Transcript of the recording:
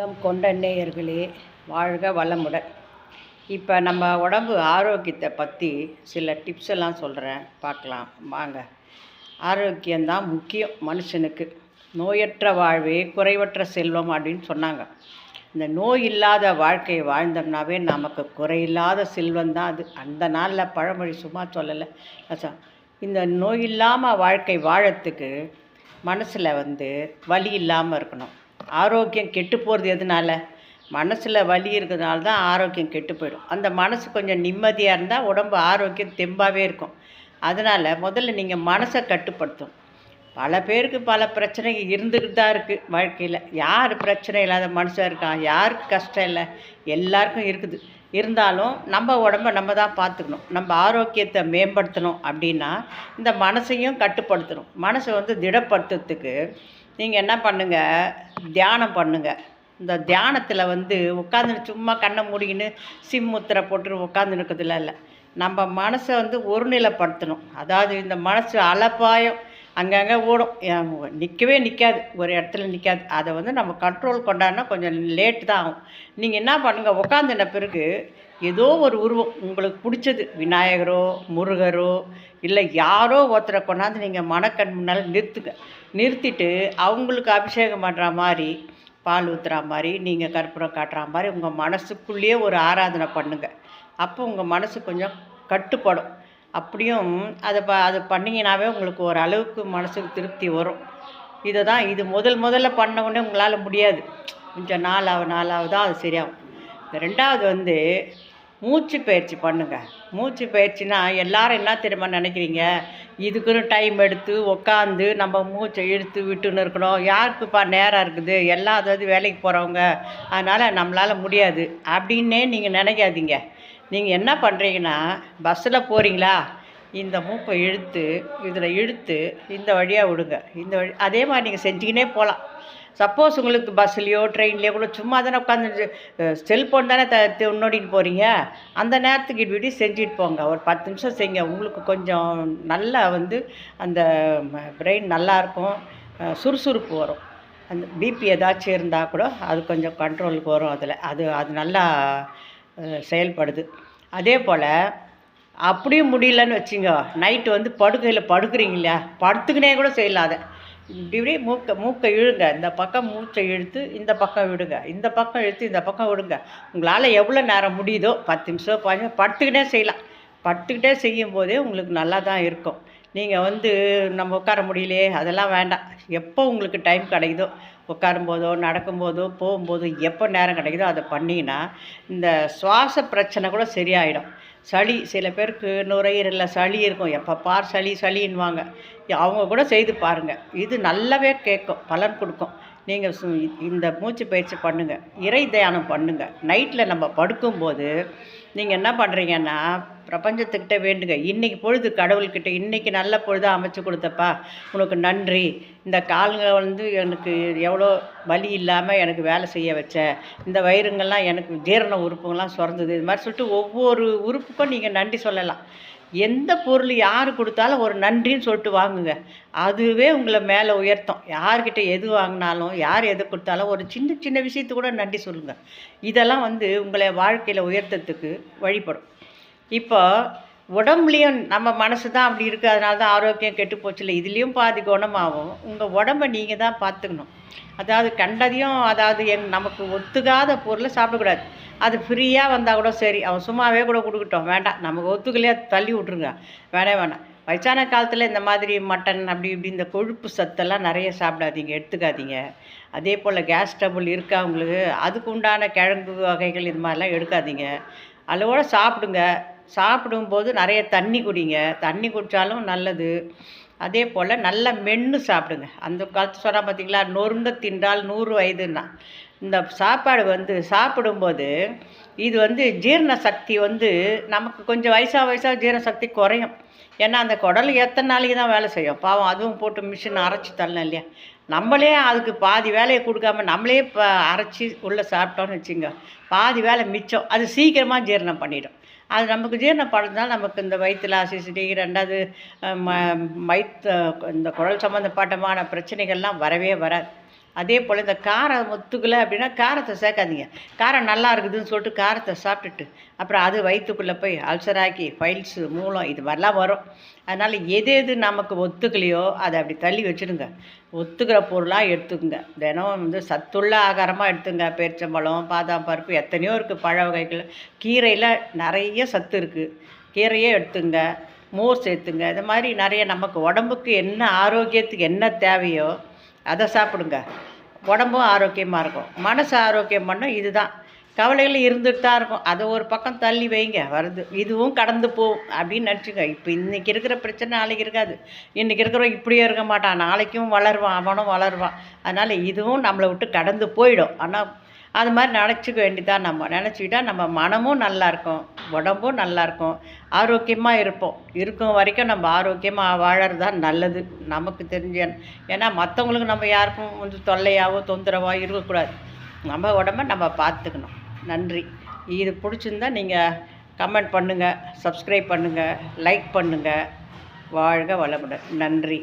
உள்ளம் கொண்ட நேயர்களே வாழ்க வளமுடன். இப்போ நம்ம உடம்பு ஆரோக்கியத்தை பற்றி சில டிப்ஸ் எல்லாம் சொல்கிறேன் பார்க்கலாம். வாங்க. ஆரோக்கியம்தான் முக்கியம் மனுஷனுக்கு. நோயற்ற வாழ்வே குறைவற்ற செல்வம் அப்படின்னு சொன்னாங்க. இந்த நோய் இல்லாத வாழ்க்கையை வாழ்ந்தோம்னாவே நமக்கு குறையில்லாத செல்வம் தான் அது. அந்த நாளில் பழமொழி சும்மா சொல்லலை. அச்சா, இந்த நோய் இல்லாமல் வாழ்க்கை வாழறதுக்கு மனசில் வந்து வலி இல்லாமல் இருக்கணும். ஆரோக்கியம் கெட்டு போகிறது எதனால? மனசில் வலி இருக்கிறதுனால தான் ஆரோக்கியம் கெட்டு போயிடும். அந்த மனசு கொஞ்சம் நிம்மதியாக இருந்தால் உடம்பு ஆரோக்கியம் தெம்பாகவே இருக்கும். அதனால் முதல்ல நீங்கள் மனசை கட்டுப்படுத்தும் பல பேருக்கு பல பிரச்சனைகள் இருந்துக்கிட்டு தான் இருக்குது வாழ்க்கையில். யார் பிரச்சனை இல்லாத மனுஷன் இருக்கான்? யாருக்கு கஷ்டம் இல்லை? எல்லாருக்கும் இருக்குது. இருந்தாலும் நம்ம உடம்ப நம்ம தான் பார்த்துக்கணும். நம்ம ஆரோக்கியத்தை மேம்படுத்தணும் அப்படின்னா இந்த மனசையும் கட்டுப்படுத்தணும். மனசை வந்து திடப்படுத்துறதுக்கு நீங்கள் என்ன பண்ணுங்கள் தியானம் பண்ணுங்கள் இந்த தியானத்தில் வந்து உட்காந்து சும்மா கண்ணை மூடிக்கின்னு சிம்முத்திரை போட்டு உட்காந்து இருக்கிறதுல இல்லை. நம்ம மனசை வந்து ஒருநிலைப்படுத்தணும். அதாவது இந்த மனசு அலப்பாயம். அங்கங்கே ஓடும். நிற்கவே நிற்காது ஒரு இடத்துல நிற்காது அதை வந்து நம்ம கண்ட்ரோல் கொண்டாடினா கொஞ்சம் லேட்டு தான் ஆகும். நீங்கள் என்ன பண்ணுங்கள் உட்காந்துன பிறகு ஏதோ ஒரு உருவம் உங்களுக்கு பிடிச்சது. விநாயகரோ முருகரோ இல்லை யாரோ ஒருத்தரை கொண்டாந்து நீங்கள் மனக்கண் முன்னால் நிறுத்துங்க. நிறுத்திட்டு அவங்களுக்கு அபிஷேகம் பண்ணுற மாதிரி பால் ஊற்றுற மாதிரி நீங்கள் கற்பூரம் காட்டுற மாதிரி உங்கள் மனசுக்குள்ளேயே ஒரு ஆராதனை பண்ணுங்கள் அப்போ உங்கள் மனசு கொஞ்சம் கட்டுப்படும். அப்படியும் அதை ப அதை பண்ணிங்கனாவே உங்களுக்கு ஒரு அளவுக்கு மனசுக்கு திருப்தி வரும். இதை தான் இது முதல் முதல்ல பண்ண உடனே உங்களால் முடியாது. கொஞ்சம் நாளாக நாளாக தான் அது சரியாகும். ரெண்டாவது வந்து மூச்சு பயிற்சி பண்ணுங்கள் மூச்சு பயிற்சினா எல்லாரும் என்ன தெரியுமா நினைக்கிறீங்க? இதுக்குன்னு டைம் எடுத்து உக்காந்து நம்ம மூச்சை இழுத்து விட்டுன்னு இருக்கணும். யாருக்குப்பா நேரம் இருக்குது? எல்லா அதாவது வேலைக்கு போகிறவங்க அதனால் நம்மளால் முடியாது. அப்படின்னே நீங்கள் நினைக்காதீங்க. நீங்கள் என்ன பண்ணுறீங்கன்னா பஸ்ஸில் போகிறீங்களா இந்த மூக்கை இழுத்து இதில் இழுத்து இந்த வழியாக விடுங்க. இந்த வழி அதே மாதிரி நீங்கள் செஞ்சுக்கினே போகலாம் சப்போஸ் உங்களுக்கு பஸ்லேயோ ட்ரெயின்லேயோ கூட சும்மா தானே உட்காந்து செல்ஃபோன் தானே த நோண்டிட்டு போகிறீங்க அந்த நேரத்துக்கு இப்படி செஞ்சுட்டு போங்க. ஒரு பத்து நிமிஷம் செய்யுங்க. உங்களுக்கு கொஞ்சம் நல்லா வந்து அந்த பிரெயின் நல்லாயிருக்கும் சுறுசுறுப்பு வரும். அந்த பிபி ஏதாச்சும் இருந்தால் கூட அது கொஞ்சம் கண்ட்ரோலுக்கு வரும் அதில். அது அது நல்லா செயல்படுது. அதே போல் அப்படியும் முடியலன்னு வச்சுங்க நைட்டு வந்து படுக்கையில் படுக்கிறீங்களா படுத்துக்கினே கூட செய்யலாம் அதை. இப்படி இப்படி மூக்கை மூக்கை இழுங்க. இந்த பக்கம் மூச்சை இழுத்து இந்த பக்கம் விடுங்க. இந்த பக்கம் இழுத்து இந்த பக்கம் விடுங்க. உங்களால் எவ்வளோ நேரம் முடியுதோ பத்து நிமிஷம் பாஞ்சு படுத்துக்கிட்டே செய்யலாம். படுத்துக்கிட்டே செய்யும் போதே உங்களுக்கு நல்லா தான் இருக்கும். நீங்கள் வந்து நம்ம உட்கார முடியலையே அதெல்லாம் வேண்டாம். எப்போ உங்களுக்கு டைம் கிடைக்குதோ உட்காரும்போதோ நடக்கும்போதோ போகும்போதோ எப்போ நேரம் கிடைக்குதோ அதை பண்ணிங்கன்னா இந்த சுவாச பிரச்சனை கூட சரியாயிடும். சளி சில பேருக்கு நுரையீரலில் சளி இருக்கும். எப்போ பார் சளி சளின்னுவாங்க. அவங்க கூட செய்து பாருங்கள் இது நல்லாவே கேட்கும். பலன் கொடுக்கும். நீங்கள் சு இந்த மூச்சு பயிற்சி பண்ணுங்கள் இறை தியானம் பண்ணுங்கள் நைட்டில் நம்ம படுக்கும்போது நீங்கள் என்ன பண்ணுறீங்கன்னா பிரபஞ்சத்துக்கிட்ட வேண்டுங்க. இன்றைக்கி பொழுது கடவுள்கிட்ட இன்றைக்கி நல்ல பொழுதாக அமைச்சு கொடுத்தப்பா. உனக்கு நன்றி. இந்த கால்களை வந்து எனக்கு எவ்வளோ வலி இல்லாமல் எனக்கு வேலை செய்ய வச்ச. இந்த வயிறுங்கள்லாம் எனக்கு ஜீரண உறுப்புங்கள்லாம் சுரந்தது. இது மாதிரி சொல்லிட்டு ஒவ்வொரு உறுப்புக்கும் நீங்கள் நன்றி சொல்லலாம். எந்த பொருள் யார் கொடுத்தாலும் ஒரு நன்றின்னு சொல்லிட்டு வாங்குங்க. அதுவே உங்களை மேலே உயர்த்தும். யார்கிட்ட எது வாங்கினாலும் யார் எது கொடுத்தாலும் ஒரு சின்ன சின்ன விஷயத்து கூட நன்றி சொல்லுங்கள் இதெல்லாம் வந்து உங்களை வாழ்க்கையில் உயர்த்தத்துக்கு வழிபடும். இப்போ உடம்புலையும் நம்ம மனசு தான் அப்படி இருக்குது அதனால தான் ஆரோக்கியம் கெட்டு போச்சுல இதுலேயும் பாதி குணமாகும். உங்கள் உடம்ப நீங்கள் தான் பார்த்துக்கணும் அதாவது கண்டதையும் அதாவது எங் நமக்கு ஒத்துக்காத பொருளை சாப்பிடக்கூடாது. அது ஃப்ரீயாக வந்தால் கூட சரி. அவன் சும்மாவே கூட கொடுக்கட்டும். வேண்டாம். நமக்கு ஒத்துக்கலையே தள்ளி விட்ருங்க வேணே வேணாம். வயசான காலத்தில் இந்த மாதிரி மட்டன் அப்படி இப்படி இந்த கொழுப்பு சத்தெல்லாம் நிறைய சாப்பிடாதீங்க. எடுத்துக்காதீங்க. அதே போல் கேஸ் டபுள் இருக்கா உங்களுக்கு? அதுக்கு உண்டான கிழங்கு வகைகள் இது மாதிரிலாம் எடுக்காதீங்க. அளவோட சாப்பிடுங்க. சாப்பிடும்போது நிறைய தண்ணி குடிங்க. தண்ணி குடித்தாலும் நல்லது. அதே போல் நல்லா மென்று சாப்பிடுங்க. அந்த காலத்து சொன்னால் பார்த்தீங்களா நொறுங்க தின்றால் நூறு வயதுன்னா. இந்த சாப்பாடு வந்து சாப்பிடும்போது இது வந்து ஜீரண சக்தி வந்து நமக்கு கொஞ்சம் வயசாக வயசாக ஜீரண சக்தி குறையும். ஏன்னா அந்த குடல் எத்தனை நாளைக்கு தான் வேலை செய்யும்? பாவம் அதுவும் போட்டு மிஷின் அரைச்சி தள்ளணும் இல்லையா? நம்மளே அதுக்கு பாதி வேலையை கொடுக்காம நம்மளே இப்போ அரைச்சி உள்ளே சாப்பிட்டோன்னு வச்சுங்க பாதி வேலை மிச்சம். அது சீக்கிரமாக ஜீரணம் பண்ணிடும். அது நமக்கு ஜீரணம் நமக்கு இந்த வயிற்றில் அசிசிட்டி ரெண்டாவது ம வயிற்று இந்த குரல் சம்மந்தப்பட்டமான பிரச்சனைகள்லாம் வரவே வராது. அதே போல் இந்த காரம் ஒத்துக்கலை அப்படின்னா காரத்தை சேர்க்காதீங்க. காரம் நல்லா இருக்குதுன்னு சொல்லிட்டு காரத்தை சாப்பிட்டுட்டு அப்புறம் அது வயிற்றுக்குள்ளே போய் அல்சராக்கி ஃபைல்ஸு மூலம் இது மாதிரிலாம் வரும். அதனால் எது எது நமக்கு ஒத்துக்கலையோ அதை அப்படி தள்ளி வச்சுடுங்க ஒத்துக்கிற பொருளாக எடுத்துக்கோங்க. தினம் வந்து சத்துள்ள ஆகாரமாக எடுத்துங்க. பேரிச்சம்பழம் பாதாம் பருப்பு எத்தனையோ இருக்குது பழ வகைகள். கீரையில் நிறைய சத்து இருக்குது கீரையே எடுத்துங்க. மோர் சேர்த்துங்க. இது மாதிரி நிறைய நமக்கு உடம்புக்கு என்ன ஆரோக்கியத்துக்கு என்ன தேவையோ அதை சாப்பிடுங்க. உடம்பும் ஆரோக்கியமாக இருக்கும். மனசு ஆரோக்கியம் பண்ணும் இதுதான். கவலைகள் இருந்துட்டு தான் இருக்கும். அதை ஒரு பக்கம் தள்ளி வைங்க. வருது. இதுவும் கடந்து போகும். அப்படின்னு நினச்சிங்க இப்போ இன்றைக்கி இருக்கிற பிரச்சனை நாளைக்கு இருக்காது. இன்றைக்கி இருக்கிறவன் இப்படியே இருக்க மாட்டான். நாளைக்கும் வளருவான். அவனும் வளருவான். அதனால் இதுவும் நம்மளை விட்டு கடந்து போயிடும். ஆனால் அது மாதிரி நினச்சிக்க வேண்டியதான் நம்ம. நினச்சிக்கிட்டால் நம்ம மனமும் நல்லாயிருக்கும் உடம்பும் நல்லா இருக்கும் ஆரோக்கியமாக இருப்போம். இருக்கும் வரைக்கும் நம்ம ஆரோக்கியமாக வாழறது தான் நல்லது. நமக்கு தெரிஞ்ச ஏன்னா மற்றவங்களுக்கு நம்ம யாருக்கும் வந்து தொல்லையாகவோ தொந்தரவோ இருக்கக்கூடாது. நம்ம உடம்ப நம்ம பார்த்துக்கணும். நன்றி. இது பிடிச்சிருந்தா நீங்கள் கமெண்ட் பண்ணுங்கள் சப்ஸ்கிரைப் பண்ணுங்கள் லைக் பண்ணுங்கள் வாழ்க வளமுடன். நன்றி.